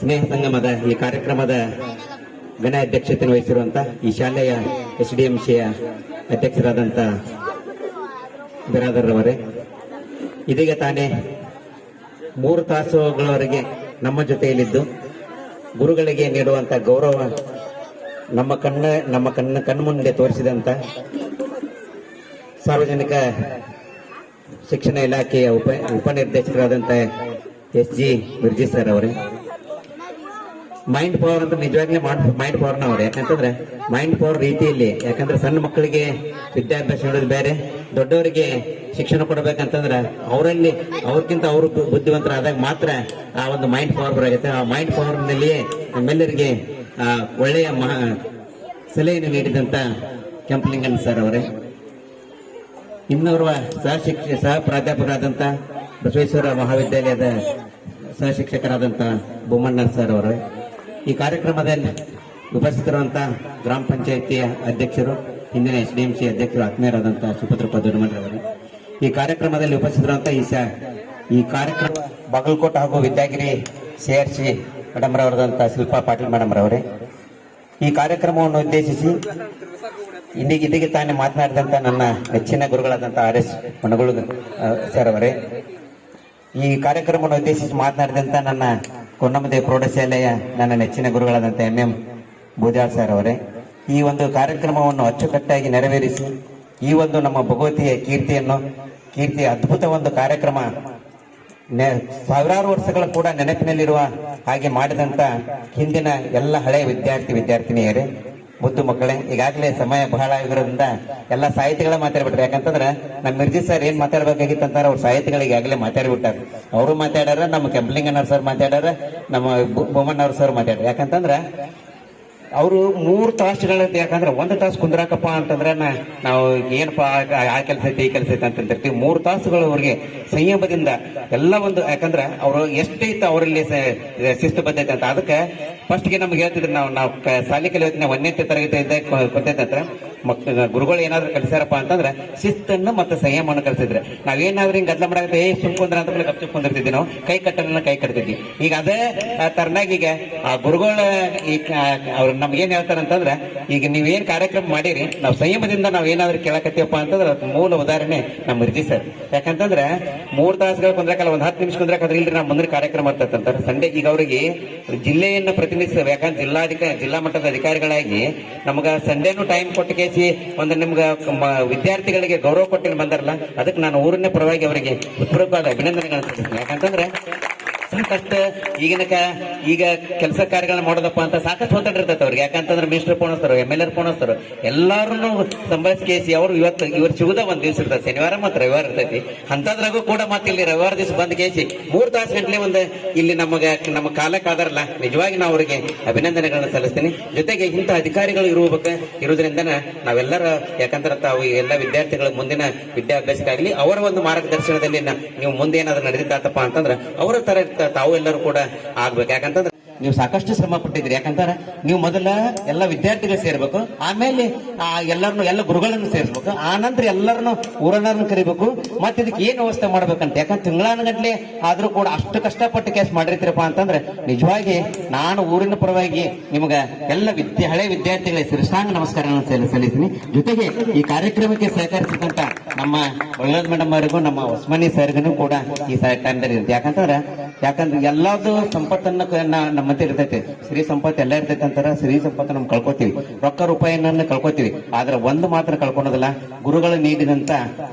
ಸ್ನೇಹ ಸಂಗಮದ ಈ ಕಾರ್ಯಕ್ರಮದ ಗಣ ಅಧ್ಯಕ್ಷತೆಯನ್ನು ವಹಿಸಿರುವಂತ ಈ ಶಾಲೆಯ ಎಸ್ ಡಿ ಎಂ ಸಿಯ ಅಧ್ಯಕ್ಷರಾದಂತ ಬಿರಾದರ್ರವರೇ ಇದೀಗ ತಾನೇ ಮೂರು ತಾಸುಗಳವರೆಗೆ ನಮ್ಮ ಜೊತೆಯಲ್ಲಿದ್ದು, ಗುರುಗಳಿಗೆ ನೀಡುವಂತ ಗೌರವ ನಮ್ಮ ಕಣ್ಣ ನಮ್ಮ ಕಣ್ಣ, ಕಣ್ಮುಂದೆ ತೋರಿಸಿದಂತ ಸಾರ್ವಜನಿಕ ಶಿಕ್ಷಣ ಇಲಾಖೆಯ ಉಪ, ಉಪನಿರ್ದೇಶಕರಾದಂತ ಎಸ್ ಜಿ ಮಿರ್ಜಿ ಸರ್ ಅವರೇ. ಮೈಂಡ್ ಪವರ್ ಅಂದ್ರೆ ನಿಜವಾಗ್ಲೂ ಮೈಂಡ್ ಪವರ್ ಅವ್ರೆ ಯಾಕಂತಂದ್ರೆ ಮೈಂಡ್ ಪವರ್ ರೀತಿಯಲ್ಲಿ, ಯಾಕಂದ್ರೆ ಸಣ್ಣ ಮಕ್ಕಳಿಗೆ ವಿದ್ಯಾಭ್ಯಾಸ ನೀಡೋದು ಬೇರೆ, ದೊಡ್ಡವರಿಗೆ ಶಿಕ್ಷಣ ಕೊಡಬೇಕಂತಂದ್ರೆ ಅವರಲ್ಲಿ ಅವ್ರಕ್ಕಿಂತ ಅವರು ಬುದ್ಧಿವಂತರಾದಾಗ ಮಾತ್ರ ಆ ಒಂದು ಮೈಂಡ್ ಪವರ್ ಬರಾಗುತ್ತೆ ಆ ಮೈಂಡ್ ಪವರ್ ನಲ್ಲಿಯೇ ನಮ್ಮೆಲ್ಲರಿಗೆ ಒಳ್ಳೆಯ ಮಹಾ ಸಲಹೆಯನ್ನು ನೀಡಿದಂತ ಕೆಂಪಲಿಂಗನ್ ಸರ್ ಅವರೇ. ಇನ್ನೋರ್ವ ಸಹ ಶಿಕ್ಷ ಸಹ ಪ್ರಾಧ್ಯಾಪಕರಾದಂಥ ಬಸವೇಶ್ವರ ಮಹಾವಿದ್ಯಾಲಯದ ಸಹ ಶಿಕ್ಷಕರಾದಂಥ ಬೊಮ್ಮಣ್ಣ ಸರ್ ಅವರು. ಈ ಕಾರ್ಯಕ್ರಮದಲ್ಲಿ ಉಪಸ್ಥಿತರುವಂಥ ಗ್ರಾಮ ಪಂಚಾಯಿತಿಯ ಅಧ್ಯಕ್ಷರು, ಹಿಂದಿನ ಎಸ್ ಡಿ ಎಂ ಸಿ ಅಧ್ಯಕ್ಷರು ಆತ್ಮೀಯರಾದಂಥ ಸುಭದ್ರಪ್ಪ ದೊಡ್ಡಮಂಡ್ರವರು ಈ ಕಾರ್ಯಕ್ರಮದಲ್ಲಿ ಉಪಸ್ಥಿತರುವಂತಹ ಈ ಸ, ಈ ಕಾರ್ಯಕ್ರಮ ಬಾಗಲಕೋಟೆ ಹಾಗೂ Vidyagiri C R C madam ರವರದಂಥ Shilpa Patil madam ರವರೇ ಈ ಕಾರ್ಯಕ್ರಮವನ್ನು ಉದ್ದೇಶಿಸಿ ಇಂದಿಗೆ ಇದೀಗ ತಾನೇ ಮಾತನಾಡಿದಂಥ ನನ್ನ ನೆಚ್ಚಿನ ಗುರುಗಳಾದಂಥ ಆರ್ ಎಸ್ ಮಣಗುಳು ಸರ್ ಅವರೇ. ಈ ಕಾರ್ಯಕ್ರಮವನ್ನು ಉದ್ದೇಶಿಸಿ ಮಾತನಾಡಿದಂಥ ನನ್ನ ಕೊನ್ನಮದೇವಿ ಪ್ರೌಢಶಾಲೆಯ ನನ್ನ ನೆಚ್ಚಿನ ಗುರುಗಳಾದಂಥ ಎಂ ಎಂ ಬೂದ್ಯಾಳ್ ಸರ್ ಅವರೇ, ಈ ಒಂದು ಕಾರ್ಯಕ್ರಮವನ್ನು ಅಚ್ಚುಕಟ್ಟಾಗಿ ನೆರವೇರಿಸಿ, ಈ ಒಂದು ನಮ್ಮ ಭಗವತಿಯ ಕೀರ್ತಿಯನ್ನು, ಕೀರ್ತಿಯ ಅದ್ಭುತ ಒಂದು ಕಾರ್ಯಕ್ರಮ ಸಾವಿರಾರು ವರ್ಷಗಳ ಕೂಡ ನೆನಪಿನಲ್ಲಿರುವ ಹಾಗೆ ಮಾಡಿದಂಥ ಹಿಂದಿನ ಎಲ್ಲ ಹಳೆಯ ವಿದ್ಯಾರ್ಥಿ, ವಿದ್ಯಾರ್ಥಿನಿಯರೇ ಮುದ್ದು ಮಕ್ಕಳೇ, ಈಗಾಗಲೇ ಸಮಯ ಬಹಳ ಆಗಿರೋದ್ರಿಂದ ಎಲ್ಲ ಸಾಹಿತಿಗಳ ಮಾತಾಡ್ಬಿಟ್ರೆ. ಯಾಕಂತಂದ್ರೆ ನಮ್ಮ ಮಿರ್ಜಿ ಸರ್ ಏನ್ ಮಾತಾಡ್ಬೇಕಾಗಿತ್ತು ಅಂತಾರ ಅವ್ರ ಸಾಹಿತಿಗಳು ಈಗಾಗಲೇ ಮಾತಾಡ್ಬಿಟ್ಟಾರ. ಅವರು ಮಾತಾಡ್ಯಾರ, ನಮ್ಮ ಕೆಂಪಲಿಂಗನವ್ರ ಸರ್ ಮಾತಾಡ್ಯಾರ, ನಮ್ಮ ಬೊಮ್ಮಣ್ಣವ್ರ ಸರ್ ಮಾತಾಡ್ಯಾರ. ಯಾಕಂತಂದ್ರ ಅವರು ಮೂರು ತಾಸುಗಳ ಯಾಕಂದ್ರೆ ಒಂದು ತಾಸು ಕುಂದ್ರಾಕಪ್ಪ ಅಂತಂದ್ರೆ ನಾವು ಏನಪ್ಪ ಆ- ಕೆಲಸ ಐತಿ, ಈ ಕೆಲಸ ಐತೆ ಅಂತಿರ್ತೀವಿ. ಮೂರು ತಾಸುಗಳು ಅವ್ರಿಗೆ ಸಂಯಮದಿಂದ ಎಲ್ಲ ಒಂದು ಯಾಕಂದ್ರೆ ಅವರು ಎಷ್ಟೈತೆ ಅವರಲ್ಲಿ ಶಿಸ್ತು ಬದ್ಧತೆ ಅಂತ. ಅದಕ್ಕೆ ಫಸ್ಟ್ಗೆ ನಮ್ಗೆ ಹೇಳ್ತಿದ್ರು, ನಾವು ನಾವು ಶಾಲೆ ಕಲಿಯೋದನ್ನ ಒಂದನೇ ತರಗತಿ ಇದ್ದ ಗೊತ್ತೈತಂತ್ರ ಮಕ್ ಗುರುಗಳು ಏನಾದ್ರೂ ಕಲಿಸ್ಯಾರಪ್ಪ ಅಂತಂದ್ರೆ ಶಿಸ್ತನ್ನು ಮತ್ತೆ ಸಂಯಮವನ್ನು ಕಲಿಸಿದ್ರೆ. ನಾವೇನಾದ್ರೂ ಹಿಂಗ್ ಗದ್ಲ ಮಾಡಕ್ಕೆ ಏ ಸುಮ್ಕೊಂಡ್ರ ಅಂತ ಗಪ್ ಕುಂದಿರ್ತಿದ್ವಿ ನಾವು. ಕೈ ಕಟ್ಟಲನ್ನ ಕೈ ಕಟ್ತಿದ್ವಿ. ಈಗ ಅದೇ ತರನಾಗಿ ಈಗ, ಆ, ಗುರುಗಳ, ಈ ಅವ್ರು ನಮ್ಗೆ ಏನ್ ಹೇಳ್ತಾರೆ ಅಂತಂದ್ರೆ ಈಗ ನೀವೇನ್ ಕಾರ್ಯಕ್ರಮ ಮಾಡಿರಿ, ನಾವು ಸಂಯಮದಿಂದ ನಾವು ಏನಾದ್ರು ಕೇಳಕತ್ತೀವಪ್ಪ ಅಂತಂದ್ರೆ ಮೂಲ ಉದಾಹರಣೆ ನಮ್ಮ ರಿಜಿ ಸರ್. ಯಾಕಂತಂದ್ರೆ, ಮೂರ್ ತಾಸುಗಳ ಕುಂದ್ರಕಲ್ಲ, ಒಂದ್ ಹತ್ತು ನಿಮಿಷ ಕುಂದ್ರಕಾದ್ರೆ ಇಲ್ರಿ, ನಾವು ಮುಂದಿನ ಕಾರ್ಯಕ್ರಮ ಅಂತಂತಾರೆ ಸಂಡೆ ಈಗ ಅವ್ರಿಗೆ ಜಿಲ್ಲೆಯನ್ನು ಪ್ರತಿನಿಧಿಸ್ತೇವೆ ಯಾಕಂದ್ರೆ ಜಿಲ್ಲಾಧಿಕಾರಿ ಜಿಲ್ಲಾ ಮಟ್ಟದ ಅಧಿಕಾರಿಗಳಾಗಿ ನಮಗ ಸಂಡೇನು ಟೈಮ್ ಕೊಟ್ಟು ಕೇಸಿ ಒಂದು ನಿಮ್ಗೆ ವಿದ್ಯಾರ್ಥಿಗಳಿಗೆ ಗೌರವ ಕೊಟ್ಟು ಬಂದಾರಲ್ಲ, ಅದಕ್ಕೆ ನಾನು ಊರನ್ನೇ ಪರವಾಗಿ ಅವರಿಗೆ ಹೃತ್ಪೂರ್ವಕವಾದ ಅಭಿನಂದನೆಗಳನ್ನು ಸಲ್ಲಿಸ್ತೀನಿ. ಯಾಕಂತಂದ್ರೆ ಸಾಕಷ್ಟು ಈಗಿನ ಈಗ ಕೆಲಸ ಕಾರ್ಯಗಳನ್ನ ಮಾಡೋದಪ್ಪ ಅಂತ ಸಾಕಷ್ಟು ಒತ್ತಡ ಇರ್ತೈತೆ ಅವ್ರಿಗೆ. ಯಾಕಂತಂದ್ರೆ ಮಿನಿಸ್ಟರ್ ಪೋಣಿಸ್ತಾರ ಎಂ ಎಲ್ ಎರ್ ಪೋಣಿಸ್ತಾರ ಎಲ್ಲಾರನ್ನು ಸಂಭಾಳಿಸಿ ಅವರು ಇವತ್ತು ಇವ್ರು ಸಿಗುದ ಒಂದ್ ದಿವಸ ಇರ್ತದೆ ಶನಿವಾರ ಮತ್ತು ರವಿವಾರ ಇರ್ತೈತಿ. ಅಂತದ್ರಾಗೂ ಕೂಡ ಮತ್ತೆ ಇಲ್ಲಿ ರವಿವಾರ ದಿವಸ ಬಂದ್ ಕೇಸಿ ಮೂರ್ ತಾಸು ಗಂಟ್ಲೆ ಒಂದು ಇಲ್ಲಿ ನಮಗೆ, ನಮ್ಮ ಕಾಲಕ್ಕೆ ಆದಾರಲ್ಲ ನಿಜವಾಗಿ ನಾವು ಅವರಿಗೆ ಅಭಿನಂದನೆಗಳನ್ನು ಸಲ್ಲಿಸ್ತೀನಿ. ಜೊತೆಗೆ ಇಂಥ ಅಧಿಕಾರಿಗಳು ಇರುವಬೇಕು ಇರುವುದರಿಂದ ನಾವೆಲ್ಲರ, ಯಾಕಂದ್ರೆ ತಾವು ಎಲ್ಲ ವಿದ್ಯಾರ್ಥಿಗಳ ಮುಂದಿನ ವಿದ್ಯಾಭ್ಯಾಸಕ್ಕಾಗಲಿ ಅವರ ಒಂದು ಮಾರ್ಗದರ್ಶನದಲ್ಲಿ ನೀವು ಮುಂದೆ ಏನಾದ್ರು ನಡೆದಿದ್ದಾತಪ್ಪ ಅಂತಂದ್ರೆ ಅವರ ತರ ತಾವು ಎಲ್ಲರೂ ಕೂಡ ಆಗ್ಬೇಕು. ಯಾಕಂತಂದ್ರೆ ನೀವು ಸಾಕಷ್ಟು ಶ್ರಮ ಪಟ್ಟಿದ್ರಿ ಯಾಕಂತಾರೆ ನೀವು ಮೊದಲ ಎಲ್ಲ ವಿದ್ಯಾರ್ಥಿಗಳು ಸೇರ್ಬೇಕು, ಆಮೇಲೆ, ಆ, ಎಲ್ಲರನ್ನು, ಎಲ್ಲ ಗುರುಗಳನ್ನು ಸೇರಿಸ್ಬೇಕು, ಆ ನಂತರ ಎಲ್ಲರನ್ನು ಊರನ್ನ ಕರಿಬೇಕು, ಮತ್ತೆ ಇದಕ್ಕೆ ಏನು ವ್ಯವಸ್ಥೆ ಮಾಡ್ಬೇಕಂತ. ಯಾಕಂದ್ರೆ ತಿಂಗಳಾನಗಟ್ಲೆ ಆದ್ರೂ ಕೂಡ ಅಷ್ಟು ಕಷ್ಟಪಟ್ಟು ಕೇಸ್ ಮಾಡಿರ್ತೀರಪ್ಪ ಅಂತಂದ್ರೆ, ನಿಜವಾಗಿ ನಾನು ಊರಿನ ಪರವಾಗಿ ನಿಮ್ಗ ಎಲ್ಲ ವಿದ್ಯೆ, ಹಳೆ ವಿದ್ಯಾರ್ಥಿಗಳಿಗೆ ನಮಸ್ಕಾರವನ್ನು ಸಲ್ಲಿ- ಸಲ್ಲಿಸ್ತೀನಿ. ಜೊತೆಗೆ ಈ ಕಾರ್ಯಕ್ರಮಕ್ಕೆ ಸಹಕರಿಸಿದಂತ ನಮ್ಮ ಒಳ್ಳೆ ಮೇಡಮ್ ಅವರಿಗೂ, ನಮ್ಮ ಉಸ್ಮಾನಿ ಸರ್ಗೂ ಕೂಡ ಈ ಸಹಕಾರದಲ್ಲಿ ಇರುತ್ತೆ ಯಾಕಂತಂದ್ರೆ ಯಾಕಂದ್ರೆ ಎಲ್ಲಾದು ಸಂಪತ್ತನ್ನ ನಮ್ಮ ಹತ್ರ ಇರ್ತೈತೆ. ಸ್ತ್ರೀ ಸಂಪತ್ತು ಎಲ್ಲ ಇರ್ತೈತೆ ಅಂತಾರ, ಸ್ತ್ರೀ ಸಂಪತ್ತು ನಮ್ಮ ಕಳ್ಕೊತೀವಿ. ರೊಕ್ಕ ರೂಪಾಯಿನ ಕಳ್ಕೊತೀವಿ. ಆದ್ರೆ ಒಂದು ಮಾತ್ರ ಕಳ್ಕೊಳೋದಿಲ್ಲ, ಗುರುಗಳು ನೀಡಿದಂತ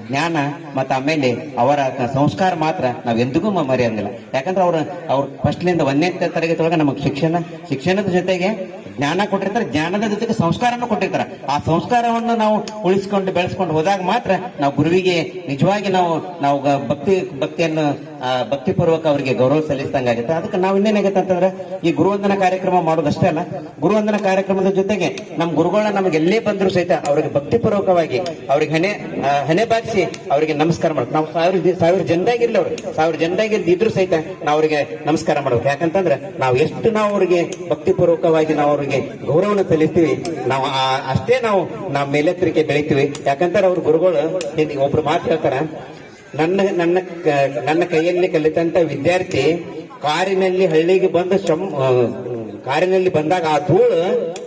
ಜ್ಞಾನ ಮತ್ತ ಆಮೇಲೆ ಅವರ ಸಂಸ್ಕಾರ ಮಾತ್ರ ನಾವ್ ಎಂದಿಗೂ ಮರೆಯಂಗಿಲ್ಲ. ಯಾಕಂದ್ರೆ ಅವ್ರ ಅವ್ರ ಫಸ್ಟ್ಲಿಂದ ಒಂದನೇ ತರಗತಿ ಒಳಗೆ ನಮಗೆ ಶಿಕ್ಷಣ, ಶಿಕ್ಷಣದ ಜೊತೆಗೆ ಜ್ಞಾನ ಕೊಟ್ಟಿರ್ತಾರೆ, ಜ್ಞಾನದ ಜೊತೆಗೆ ಸಂಸ್ಕಾರವನ್ನು ಕೊಟ್ಟಿರ್ತಾರೆ. ಆ ಸಂಸ್ಕಾರವನ್ನು ನಾವು ಉಳಿಸ್ಕೊಂಡು ಬೆಳೆಸ್ಕೊಂಡು ಹೋದಾಗ ಮಾತ್ರ ನಾವು ಗುರುವಿಗೆ ನಿಜವಾಗಿ ನಾವು ನಾವು ಭಕ್ತಿ, ಭಕ್ತಿಯನ್ನು ಭಕ್ತಿಪೂರ್ವಕ ಅವರಿಗೆ ಗೌರವ ಸಲ್ಲಿಸಿದಂಗಾಗುತ್ತೆ ಅದಕ್ಕೆ ನಾವು ಇನ್ನೇನಾಗುತ್ತೆ ಅಂತಂದ್ರೆ, ಈ ಗುರುವಂದನ ಕಾರ್ಯಕ್ರಮ ಮಾಡೋದಷ್ಟೇ ಅಲ್ಲ. ಗುರುವಂದನ ಕಾರ್ಯಕ್ರಮದ ಜೊತೆಗೆ ನಮ್ಮ ಗುರುಗಳನ್ನ ನಮಗೆ ಎಲ್ಲೇ ಬಂದರೂ ಸಹಿತ ಅವರಿಗೆ ಭಕ್ತಿಪೂರ್ವಕವಾಗಿ ಅವ್ರಿಗೆ ಹಣೆ ಹಣೆ ಬಾಗಿಸಿ ಅವರಿಗೆ ನಮಸ್ಕಾರ ಮಾಡ್ಬೇಕು. ನಾವು ಸಾವಿರ ಸಾವಿರ ಜನದಾಗಿರ್ಲಿ ಅವ್ರು. ಸಾವಿರ ಜನದಾಗಿರ್ಲಿ ಇದ್ರು ಸಹಿತ ನಾವು ಅವರಿಗೆ ನಮಸ್ಕಾರ ಮಾಡ್ಬೇಕು. ಯಾಕಂತಂದ್ರೆ, ನಾವು ಎಷ್ಟು ನಾವು ಅವರಿಗೆ ಭಕ್ತಿಪೂರ್ವಕವಾಗಿ ನಾವು ಅವರಿಗೆ ಗೌರವನ ಸಲ್ಲಿಸ್ತೀವಿ. ನಾವು ಅಷ್ಟೇ ನಾವು ನಮ್ಮ ಮೇಲೆತ್ತರಿಕೆ ಬೆಳಿತೀವಿ. ಯಾಕಂತಾರೆ ಅವ್ರ ಗುರುಗಳು ಒಬ್ರು ಮಾತು ಹೇಳ್ತಾರ, ನನ್ನ ನನ್ನ ನನ್ನ ಕೈಯಲ್ಲಿ ಕಲಿತಂತ ವಿದ್ಯಾರ್ಥಿ ಕಾರಿನಲ್ಲಿ ಹಳ್ಳಿಗೆ ಬಂದು ಕಾರಿನಲ್ಲಿ ಬಂದಾಗ ಆ ಧೂಳು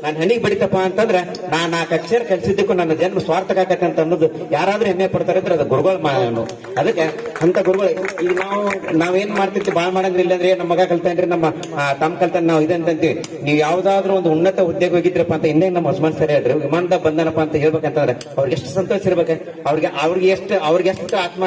ನಾನು ಹೆಣ್ಣಿಗೆ ಬಡಿತಪ್ಪ ಅಂತಂದ್ರೆ ನಾ ನಾಲ್ಕು ಅಕ್ಷರ ಕಲಿಸಿದ್ದಕ್ಕೂ ನನ್ನ ಜನ್ಮ ಸ್ವಾರ್ಥಕ ಆಕತ್ತೆ ಅಂತ ಅನ್ನೋದು ಯಾರಾದ್ರೂ ಹೆಮ್ಮೆ ಪಡ್ತಾರೆ ಅಂದ್ರೆ ಅದು ಗುರುಗಳು ಮಾಡೋಣ ಅದಕ್ಕೆ ಅಂತ ಗುರುಗಳು, ಈಗ ನಾವು ನಾವೇನ್ ಮಾಡ್ತಿರ್ತೀವಿ? ಬಾಳ್ ಮಾಡಂಗ್ರಿ ಇಲ್ಲಂದ್ರೆ ನಮ್ಮ ಮಗ ಕಲ್ತಾನ್ರಿ ನಮ್ಮ ತಮ್ಮ ಕಲ್ತಾನ ನಾವು ಇದಂತೀವಿ ನೀವು ಯಾವ್ದಾದ್ರು ಒಂದು ಉನ್ನತ ಉದ್ಯೋಗ ಹೋಗಿದ್ರಪ್ಪ ಅಂತ ಇನ್ನೇ ನಮ್ಮ ಹಸ್ಬಂಡ್ ಸರಿ ಹೇಳ್ರಿ ವಿಮಾನದಾಗ ಬಂದನಪ್ಪ ಅಂತ ಹೇಳ್ಬೇಕಂತಂದ್ರೆ ಅವ್ರಿಗೆ ಎಷ್ಟು ಸಂತೋಷ ಇರ್ಬೇಕು? ಅವ್ರಿಗೆ ಅವ್ರಿಗೆ ಎಷ್ಟು ಅವ್ರಿಗೆ ಎಷ್ಟು ಆತ್ಮ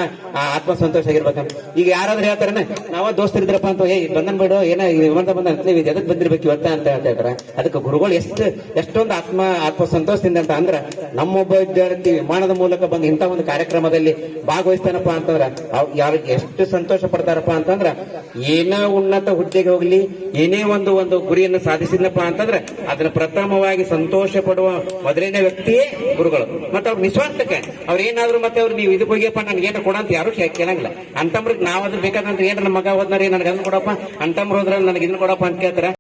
ಆತ್ಮ ಸಂತೋಷ ಆಗಿರ್ಬೇಕು? ಈಗ ಯಾರಾದ್ರೂ ಹೇಳ್ತಾರನ, ನಾವ ದೋಸ್ತರಿದ್ರಪ್ಪ ಅಂತ, ಏ ಬಂದನ್ ಬಿಡು, ಏನ ವಿಮಾನದಾಗ ಬಂದ ಎದಕ್ ಬಂದಿರ್ಬೇಕು ಇವತ್ತ? ಅಂತ ಹೇಳ್ತಾ ಇದ್ರೆ ಅದಕ್ಕೆ ಗುರುಗಳು ಎಷ್ಟು ಎಷ್ಟೊಂದು ಆತ್ಮ ಆತ್ಮ ಸಂತೋಷದಿಂದ ಅಂತ ಅಂದ್ರೆ ನಮ್ಮೊಬ್ಬ ವಿದ್ಯಾರ್ಥಿ ವಿಮಾನದ ಮೂಲಕ ಬಂದು ಇಂಥ ಒಂದು ಕಾರ್ಯಕ್ರಮದಲ್ಲಿ ಭಾಗವಹಿಸ್ತಾನಪ್ಪ ಅಂತಂದ್ರೆ ಅವ್ ಯಾರು ಎಷ್ಟು ಸಂತೋಷ ಪಡ್ತಾರಪ್ಪ ಅಂತಂದ್ರ ಏನ ಉನ್ನತ ಹುದ್ದೆಗೆ ಹೋಗ್ಲಿ, ಏನೇ ಒಂದು ಒಂದು ಗುರಿಯನ್ನು ಸಾಧಿಸಿದ್ನಪ್ಪ ಅಂತಂದ್ರೆ ಅದನ್ನ ಪ್ರಥಮವಾಗಿ ಸಂತೋಷ ಪಡುವ ಮೊದಲನೇ ವ್ಯಕ್ತಿಯೇ ಗುರುಗಳು. ಮತ್ತೆ ಅವ್ರ ನಿಸ್ವಾರ್ಥಕ್ಕೆ ಅವ್ರ ಏನಾದ್ರು ಮತ್ತೆ ಅವ್ರು ನೀವು ಇದು ಹೋಗಿಯಪ್ಪ ನನ್ಗೆ ಏನಾರ ಕೊಡ ಅಂತ ಯಾರು ಕೇಳಂಗಿಲ್ಲ. ಅಂತಮ್ರಿಗೆ ನಾವ್ ಅದ್ರ ಬೇಕಾದಂತ ಏನಾರ ನಮ್ಮ ಮಗ ಹೋದ್ನಾರ ನನಗೆ ಅದನ್ನ ಕೊಡಪ್ಪ, ಅಂತಮ್ರ ಹೋದ್ರ ನನಗೆ ಇದನ್ನ ಕೊಡಪ್ಪ ಅಂತ ಕೇಳ್ತಾರ.